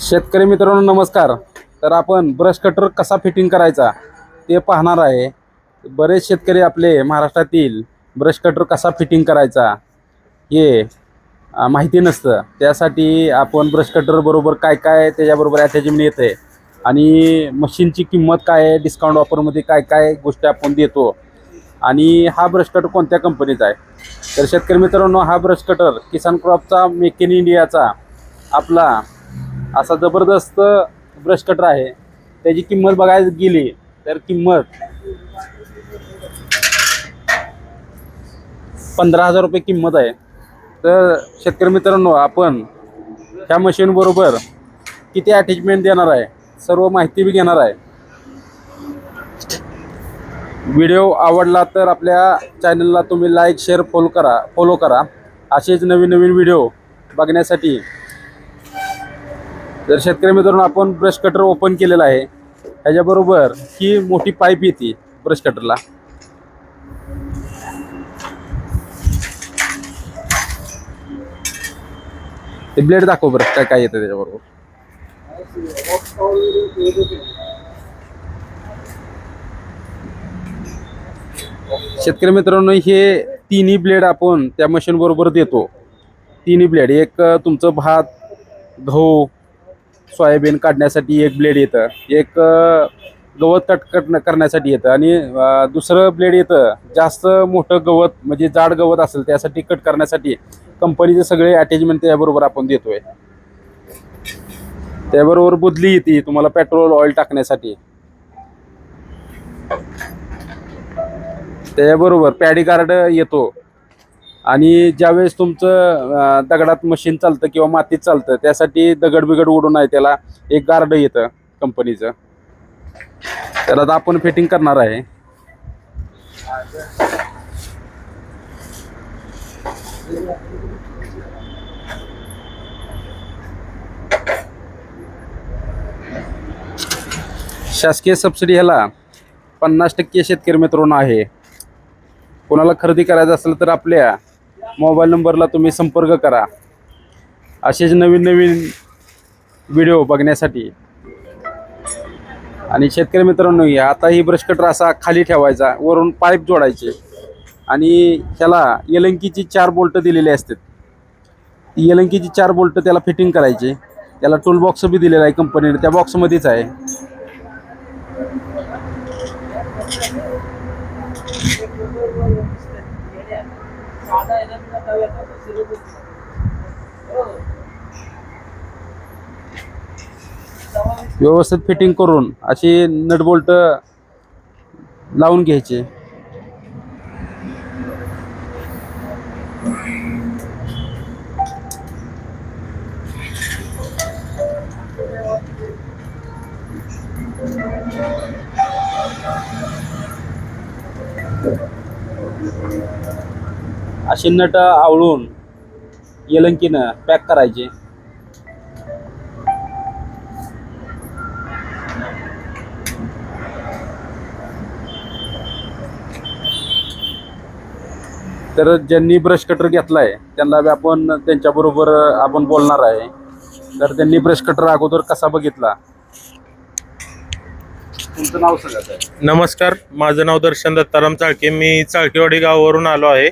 शेतकरी मित्रांनो नमस्कार. तर आपण ब्रश कटर कसा फिटिंग करायचा ते पाहणार आहे. बरेच शेतकरी आपले महाराष्ट्रातील ब्रश कटर कसा फिटिंग करायचा हे माहिती नसतं. त्यासाठी आपण ब्रश कटर बरोबर काय काय त्याच्याबरोबर अटॅचमेंट येते. आणि मशीनची किंमत काय आहे डिस्काउंट ऑफरमध्ये काय काय गोष्टी आपण देतो. आणि हा ब्रश कटर कोणत्या कंपनीचा आहे? तर शेतकरी मित्रांनो हा ब्रश कटर किसान क्रॉपचा मेक इन इंडियाचा आपला असा जबरदस्त ब्रश कटर आहे. त्याची किंमत बघायला गेली तर किंमत पंधरा हजार रुपये किंमत आहे. तर शेतकरी मित्रांनो आपण ह्या मशीनबरोबर किती अटॅचमेंट देणार आहे सर्व माहिती बी घेणार आहे. व्हिडिओ आवडला तर आपल्या चॅनलला तुम्ही लाईक शेअर फॉलो करा फॉलो करा. असेच नवीन नवीन व्हिडिओ बघण्यासाठी तर शेतकरी मित्रांनो आपण ब्रश कटर ओपन केलेला आहे. ह्याच्याबरोबर ही मोठी पाईप येते ब्रश कटरला ते ब्लेड दाखव बरं काय काय येतं त्याच्याबरोबर. शेतकरी मित्रांनो हे तिन्ही ब्लेड आपण त्या मशीन बरोबर देतो. तिन्ही ब्लेड एक तुमचं भात गहू सोयाबीन काढण्यासाठी एक ब्लेड येतं. एक गवत कट कट करण्यासाठी येतं. आणि दुसरं ब्लेड येतं जास्त मोठं गवत म्हणजे जाड गवत असेल त्यासाठी कट करण्यासाठी कंपनीचे सगळे अटॅचमेंट त्याबरोबर आपण देतोय. त्याबरोबर बुदली येते तुम्हाला पेट्रोल ऑइल टाकण्यासाठी. त्याबरोबर पॅडी कार्ड येतो. आणि ज्यावेळेस तुमचं दगडात मशीन चालतं किंवा मातीत चालतं त्यासाठी दगड बिगड उडून आहे त्याला एक गार्ड येतं कंपनीचं. त्याला आता आपण फिटिंग करणार आहे. शासकीय सबसिडी ह्याला पन्नास टक्के शेतकरी मित्रांनो आहे. कोणाला खरेदी करायचं असेल तर आपल्या मोबाईल नंबरला तुम्ही संपर्क करा. असेच नवीन नवीन व्हिडिओ बघण्यासाठी. आणि शेतकरी मित्रांनो आता ही ब्रश कटर असा खाली ठेवायचा वरून पाईप जोडायचे. आणि ह्याला येलंकीची चार बोल्ट दिलेली असतात. ती येलंकीची चार बोल्ट त्याला फिटिंग करायची. त्याला टूल बॉक्स बी दिलेला आहे कंपनीने त्या बॉक्समध्येच आहे. व्यवस्थित फिटिंग करून अशी नट बोल्ट लावून घ्यायचे. अशी नट आवळून येलंकीनं पॅक करायचे. तर ज्यांनी ब्रश कटर घेतला आहे त्यांना आपण त्यांच्याबरोबर आपण बोलणार आहे. तर त्यांनी ब्रश कटर अगोदर कसा बघितला? तुमचं नाव सांगा साहेब. नमस्कार माझं नाव दर्शन दत्ताराम चाळके. मी चाळकेवाडी गावावरून आलो आहे.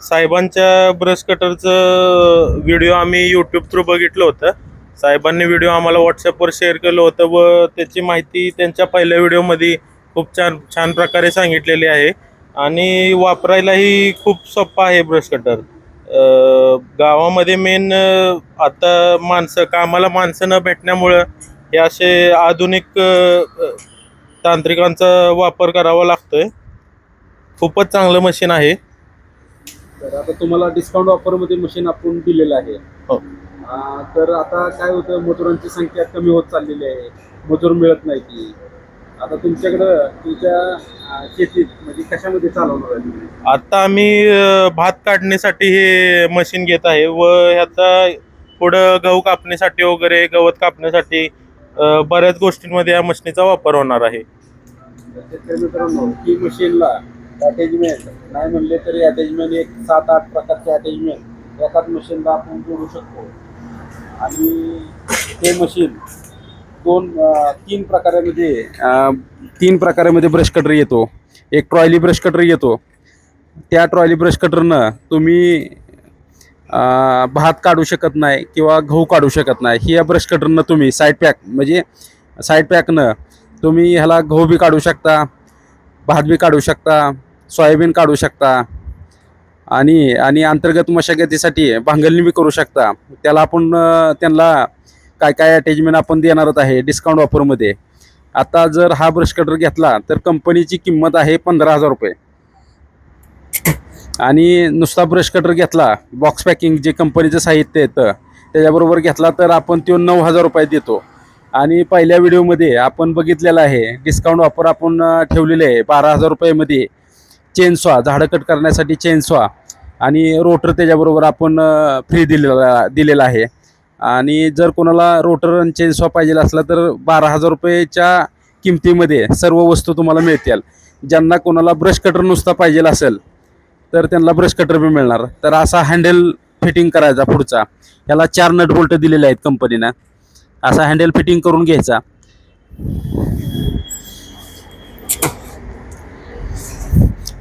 साहेबांच्या ब्रश कटरचं व्हिडिओ आम्ही यूट्यूब थ्रू बघितलं होतं. साहेबांनी व्हिडिओ आम्हाला व्हॉट्सअपवर शेअर केलं होतं व त्याची माहिती त्यांच्या पहिल्या व्हिडिओमध्ये खूप छान छान प्रकारे सांगितलेली आहे. आणि वापरायलाही खूप सोपं आहे ब्रश कटर गावामध्ये मेन आता माणसं कामाला माणसं न भेटण्यामुळं हे असे आधुनिक तांत्रिकांचा वापर करावा लागतोय. खूपच चांगलं मशीन आहे. तर आता तुम्हाला डिस्काउंट ऑफरमध्ये मशीन आपण दिलेलं आहे. हो. तर आता काय होतं मजुरांची संख्या कमी होत चाललेली आहे. मजूर मिळत नाही की आता तुमच्याकडं तुमच्या शेतीत म्हणजे कशामध्ये चालवणार आहे तुम्ही आता आम्ही अ, भात काढण्यासाठी हे मशीन घेत आहे व ह्याचा पुढं गहू कापण्यासाठी वगैरे गवत कापण्यासाठी अ, बऱ्याच गोष्टींमध्ये या मशीनीचा वापर होणार आहे. तर शेतकरी मित्रांनो ही मशीनला अटॅचमेंट नाही म्हणले तरी अटॅचमेंट एक सात आठ प्रकारचे अटॅचमेंट एकाच मशीनला आपण जोडू शकतो. आणि हे मशीन दोन तीन प्रकारामध्ये तीन प्रकारामध्ये ब्रश कटर येतो. एक ट्रॉयली ब्रश कटर येतो. त्या ट्रॉयली ब्रश कटरनं तुम्ही भात काढू शकत नाही किंवा गहू काढू शकत नाही. ही या ब्रश कटरनं तुम्ही साईड पॅक म्हणजे साईड पॅकनं तुम्ही ह्याला गहू बी काढू शकता भात बी काढू शकता सोयाबीन काढू शकता आणि आणि अंतर्गत मशागतीसाठी भांगलणी बी करू शकता. त्याला आपण त्यांना काय काय अटॅचमेंट आपण देणारच आहे डिस्काउंट ऑफरमध्ये आता जर हा ब्रश कटर घेतला तर कंपनीची किंमत आहे पंधरा हजार रुपये. आणि नुसता ब्रश कटर घेतला बॉक्स पॅकिंग जे कंपनीचं साहित्य येतं त्याच्याबरोबर घेतला तर आपण तो नऊ हजार रुपये देतो. आणि पहिल्या व्हिडिओमध्ये आपण बघितलेलं आहे डिस्काउंट ऑफर आपण ठेवलेले आहे बारा हजार रुपयामध्ये. चेनस्वा झाडं कट करण्यासाठी चेनस्वा आणि रोटर त्याच्याबरोबर आपण फ्री दिलेला दिलेला आहे. आणि जर कोणाला रोटर आणि चेनस्वा पाहिजे असला तर बारा हजार रुपयेच्या किमतीमध्ये सर्व वस्तू तुम्हाला मिळतील. ज्यांना कोणाला ब्रश कटर नुसता पाहिजे असेल तर त्यांना ब्रश कटर बी मिळणार. तर असा हँडल फिटिंग करायचा पुढचा. याला चार नट बोल्ट दिलेले आहेत कंपनीनं असा हँडल फिटिंग करून घ्यायचा.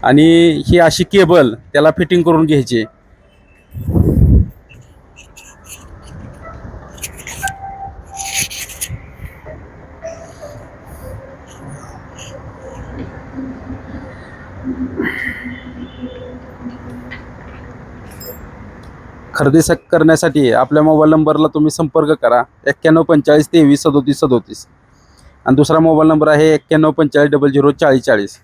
आणि ही अशी केबल त्याला फिटिंग करून घ्यायची. खरेदी करण्यासाठी आपल्या मोबाईल नंबरला तुम्ही संपर्क करा. एक्क्याण्णव पंचेचाळीस तेवीस सदोतीस सदोतीस. आणि दुसरा मोबाईल नंबर आहे एक्क्याण्णव पंचेचाळीस डबल झिरो चाळीस चाळीस.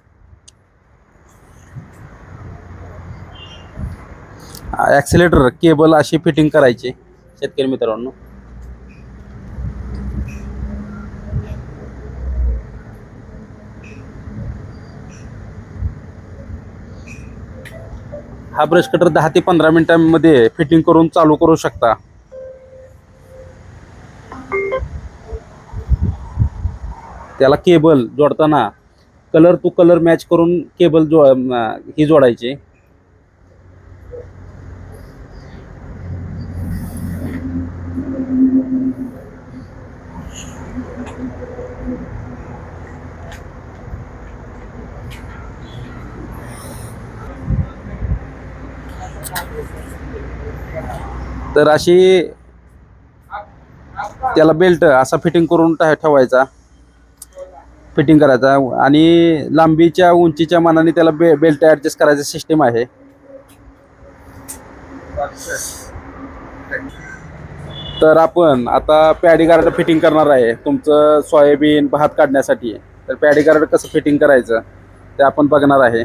ॲक्सिलेटर केबल अशी फिटिंग करायची. शेतकरी मित्रांनो. हा ब्रश कटर दहा ते पंधरा मिनिटांमध्ये फिटिंग करून चालू करू शकता. त्याला केबल जोडताना कलर टू कलर मॅच करून केबल जो ही जोडायची. तर अशी त्याला बेल्ट असा फिटिंग करून ठेवायचा. फिटिंग करायचा. आणि लांबीच्या उंचीच्या मानाने त्याला बे बेल्ट ॲडजस्ट करायचं सिस्टीम आहे. तर आपण आता पॅडी गार्ड फिटिंग करणार आहे. तुमचं सोयाबीन भात काढण्यासाठी. तर पॅडी गार्ड कसं फिटिंग करायचं ते आपण बघणार आहे.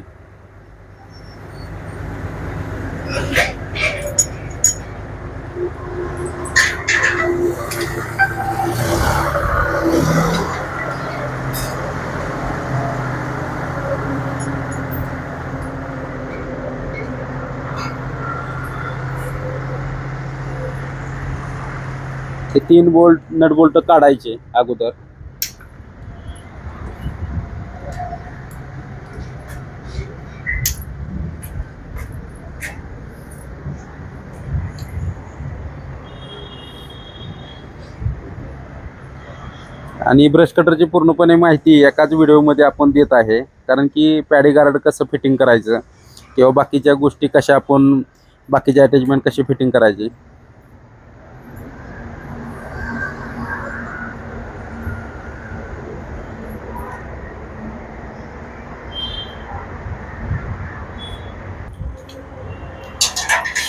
तीन बोल्ट नट बोल्ट काढायचे अगोदर. आणि ब्रश कटरची पूर्णपणे माहिती एकाच व्हिडिओमध्ये आपण देत आहे. कारण की पॅडी गार्ड कसं फिटिंग करायचं किंवा बाकीच्या गोष्टी कशा आपण बाकीच्या अटॅचमेंट कशी फिटिंग करायची.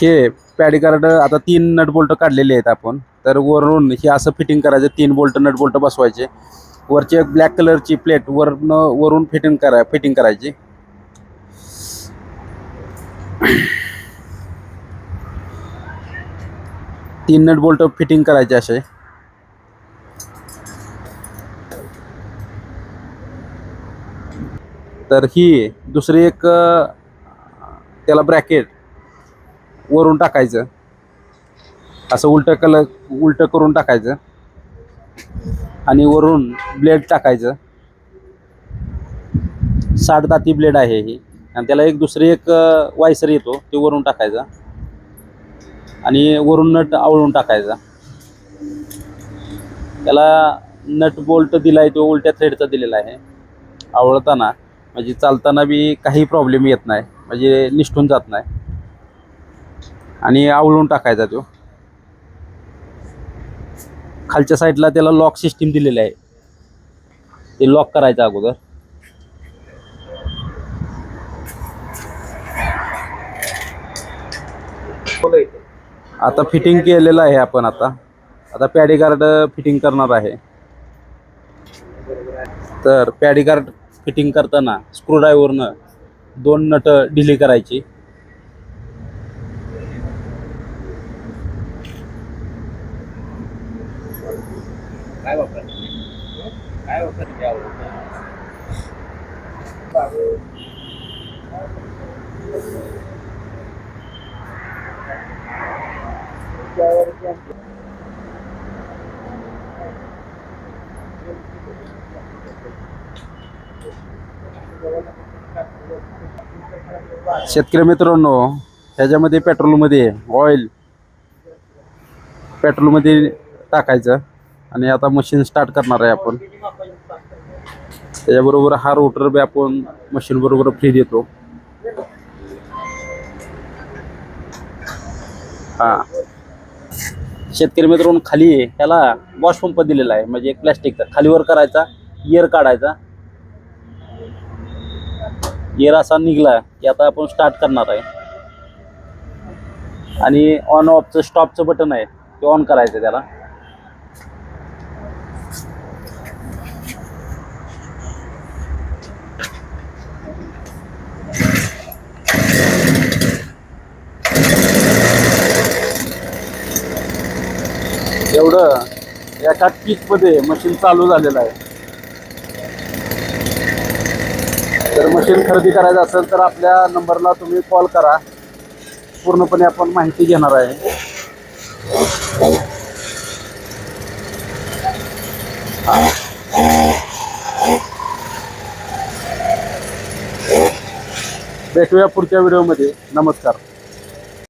हे पॅडी कार्ड आता तीन नट बोल्ट काढलेले आहेत आपण. तर वरून हे असं फिटिंग करायचं तीन बोल्ट नट बोल्ट बसवायचे. वरची एक ब्लॅक कलरची प्लेट वरनं वरून फिटिंग करा फिटिंग करायची. तीन नट बोल्ट फिटिंग करायचे असे. तर ही दुसरी एक त्याला ब्रॅकेट वरून टाकायचं. असं उलटं कलर उलटं करून टाकायचं. आणि वरून ब्लेड टाकायचं. साठ दाती ब्लेड आहे ही. आणि त्याला एक दुसरी एक वायसर येतो ते वरून टाकायचा. आणि वरून नट आवळून टाकायचा. त्याला नट बोल्ट दिला आहे तो उलट्या थ्रेडचा दिलेला आहे. आवळताना म्हणजे चालताना बी काही प्रॉब्लेम येत नाही. म्हणजे निष्ठून जात नाही. आणि आवळून टाकायचा तो. खालच्या साईडला त्याला लॉक सिस्टीम दिलेली आहे. ते लॉक करायचं अगोदर. आता फिटिंग केलेलं आहे आपण आता. आता पॅडी गार्ड फिटिंग करणार आहे. तर पॅडी गार्ड फिटिंग करताना स्क्रूड्रायव्हरनं दोन नट ढिली करायची. शेतकरी मित्रांनो ह्याच्यामध्ये पेट्रोलमध्ये ऑइल पेट्रोलमध्ये टाकायचं. आणि आता मशीन स्टार्ट करणार आहे आपण. त्याच्याबरोबर हा रोटर बी आपण मशीन बरोबर फ्री देतो. हा. शेतकरी मित्रांनो खाली ह्याला वॉश पंप दिलेला आहे. म्हणजे एक प्लॅस्टिकचा खालीवर करायचा इयर काढायचा. इयर असा निघला की आता आपण स्टार्ट करणार आहे. आणि ऑन ऑफचं स्टॉपचं बटन आहे. ते ऑन करायचं त्याला. त्या एका मशीन चालू झालेलं आहे. जर मशीन खरेदी करायचं असेल तर आपल्या नंबरला तुम्ही कॉल करा. पूर्णपणे आपण माहिती घेणार आहे. भेटूया पुढच्या व्हिडिओमध्ये नमस्कार.